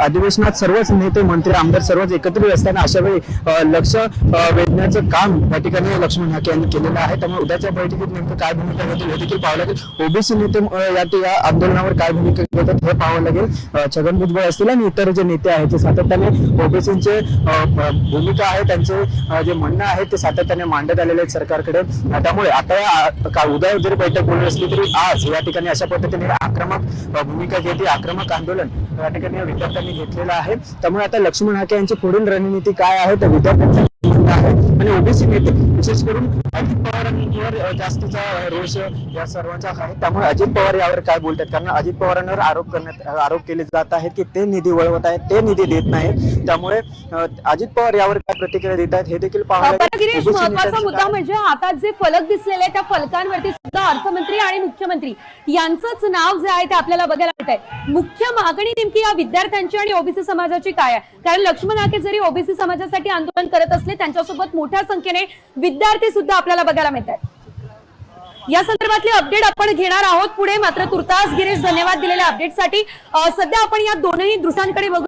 अधिवेशनात सर्वच नेते मंत्री आमदार सर्वच एकत्रित असताना अशा वेळी लक्ष वेधण्याचं काम या ठिकाणी लक्ष्मण हाके यांनी केलेलं आहे. त्यामुळे उद्याच्या बैठकीत नेमकं काय भूमिका घेतील हे देखील पाहावं लागेल. ओबीसी नेते या या आंदोलनावर काय भूमिका घेतात हे पाहावं लागेल. छगन भुजबळ असतील आणि इतर जे नेते आहेत ते सातत्याने ओबीसीचे भूमिका आहे त्यांचे जे म्हणणं आहे ते सातत्याने मांडत आलेले आहेत सरकारकडे. त्यामुळे आता उद्या जरी बैठक बोलली असली तरी आज या ठिकाणी अशा पद्धतीने आक्रमक भूमिका घेते आक्रमक आंदोलन. या ठिकाणी त्यांनी घेतलेला घेतलेलं आहे. त्यामुळे आता लक्ष्मण हाके यांची पुढील रणनीती काय आहे? तर विद्यार्थ्यांचं ओबीसी नेते विशेष करून अजित पवारांवर अ, जास्तीचा रोष या सर्वांचा आहे. त्यामुळे अजित पवार यावर काय बोलतात? कारण अजित पवारांवर आरोप करण्यात आरोप केले जात आहेत की ते निधी वळवत आहेत ते निधी देत नाहीत. त्यामुळे अजित पवार यावर काय प्रतिक्रिया देत आहेत हे देखील महत्त्वाचा मुद्दा म्हणजे हातात जे फलक दिसलेले आहेत त्या फलकांवरती सुद्धा अर्थमंत्री आणि मुख्यमंत्री यांचंच नाव जे आहे ते आपल्याला बघायला मिळत आहे मुख्य मागणी नेमकी या विद्यार्थ्यांची आणि ओबीसी समाजाची काय आहे? कारण लक्ष्मण हाके जरी ओबीसी समाजासाठी आंदोलन करत असले त्यांच्यासोबत मोठ्या संख्येने विद्यार्थी सुद्धा आपल्याला बघायला मिळतात या संदर्भातले अपडेट आपण घेणार आहोत पुढे. मात्र तुर्तास गिरीश धन्यवाद दिलेल्या अपडेटसाठी सध्या आपण या दोनही दृष्टांकडे बघू.